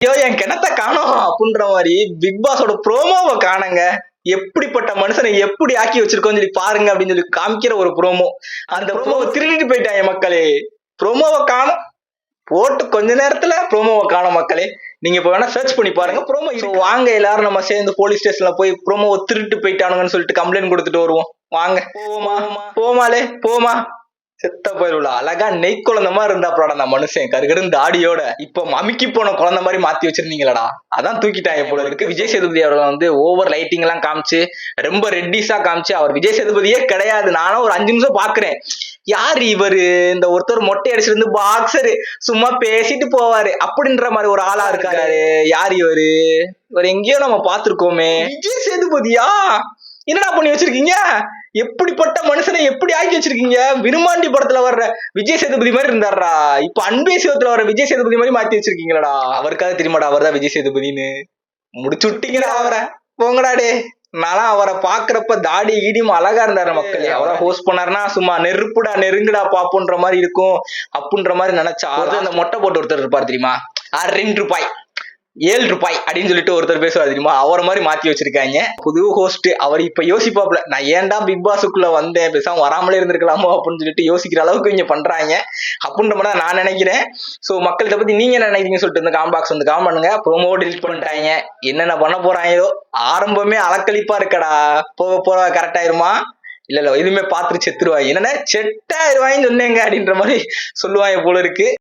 ஐயோ என் கிணத்த காணோம் அப்படின்ற மாதிரி பிக் பாஸோட ப்ரோமோவை காணுங்க. எப்படிப்பட்ட மனுஷனை எப்படி ஆக்கி வச்சிருக்கோம் சொல்லி பாருங்க அப்படின்னு சொல்லி காமிக்கிற ஒரு ப்ரோமோ அந்த ப்ரோமோவை திருடிட்டு போயிட்டாங்க மக்களே. ப்ரோமோவை காணும். போட்டு கொஞ்ச நேரத்துல ப்ரோமோவை காணும் மக்களே. நீங்க இப்ப வேணா சர்ச் பண்ணி பாருங்க. ப்ரோமோ வாங்க எல்லாரும் நம்ம சேர்ந்து போலீஸ் ஸ்டேஷன்ல போய் ப்ரோமோவை திருட்டு போயிட்டானுங்கன்னு சொல்லிட்டு கம்ப்ளைண்ட் கொடுத்துட்டு வருவோம். வாங்க. போவோமா? போமாலே போமா செத்த போயிருல அழகா நெய் குழந்தை மாதிரி இருந்தாப்லடா அந்த மனுஷன். கருகருந்த தாடியோட இப்ப அமுக்கி போன குழந்தை மாதிரி மாத்தி வச்சிருந்தீங்களடா. அதான் தூக்கிட்டாங்க போல இருக்கு. விஜய் சேதுபதி அவர்கள் வந்து ஓவர் லைட்டிங் எல்லாம் காமிச்சு ரொம்ப ரெட்டிஸா காமிச்சு அவர் விஜய் சேதுபதியே கிடையாது. நானும் ஒரு அஞ்சு நிமிஷம் பாக்குறேன். யார் இவரு? இந்த ஒருத்தர் மொட்டை அடிச்சிருந்து பாக்ஸரு சும்மா பேசிட்டு போவாரு. அப்படின்ற மாதிரி ஒரு ஆளா இருக்காரு. யார் இவரு? இவர் எங்கேயோ நம்ம பாத்துருக்கோமே விஜய் சேதுபதியா? என்னடா பண்ணி வச்சிருக்கீங்க? எப்படிப்பட்ட மனுஷனை எப்படி ஆக்கி வச்சிருக்கீங்க? விருமாண்டி படத்துல வர்ற விஜய் சேதுபதி மாதிரி இருந்தாரா இப்ப அன்பே சிவத்துல வர்ற விஜய் சேதுபதி மாதிரி மாத்தி வச்சிருக்கீங்களடா. அவருக்காக தெரியுமாடா? அவர்தான் விஜய் சேதுபதின்னு. முடிச்சு விட்டீங்கடா அவரை. போங்கடா டே நான்லாம் அவரை பாக்குறப்ப தாடி ஈடியும் அழகா இருந்தாரு மக்கள். அவரை ஹோஸ்ட் பண்ணாருன்னா சும்மா நெருப்புடா நெருங்குடா பாப்புன்ற மாதிரி இருக்கும். அப்புன்ற மாதிரி நினைச்சா. அது அந்த மொட்டை போட்டு ஒருத்தர் இருப்பார் தெரியுமா? ஆ, ரெண்டு ரூபாய். ஏழு ரூபாய் அப்படின்னு சொல்லிட்டு ஒருத்தர் பேசுவார் தெரியுமா? அவரை மாதிரி மாத்தி வச்சிருக்காங்க. புது ஹோஸ்ட் அவர் இப்ப யோசிப்பாப்ல நான் ஏன்டா பிக் பாஸுக்குள்ள வந்தேன்? பேசாம வராமலே இருந்திருக்கலாமோ? அப்படின்னு சொல்லிட்டு யோசிக்கிற அளவுக்கு இங்க பண்றாங்க. அப்படின்ற மாதிரி தான் நான் நினைக்கிறேன். சோ மக்கள்கிட்ட பத்தி நீங்க என்ன நினைக்கிறீங்க சொல்லிட்டு இந்த காம் பாக்ஸ் வந்து காம் பண்ணுங்க. ப்ரோமோ டிலீட் பண்ணிட்டாங்க. என்னென்ன பண்ண போறாங்களோ ஆரம்பமே அலக்களிப்பா இருக்கடா. போக போக கரெக்ட் ஆயிருமா? இல்ல இல்ல எதுவுமே பார்த்துட்டு செத்துருவாங்க. என்னன்னா? செட்டாயிருவாங்கன்னு சொன்னேங்க அப்படின்ற மாதிரி சொல்லுவாங்க போல இருக்கு.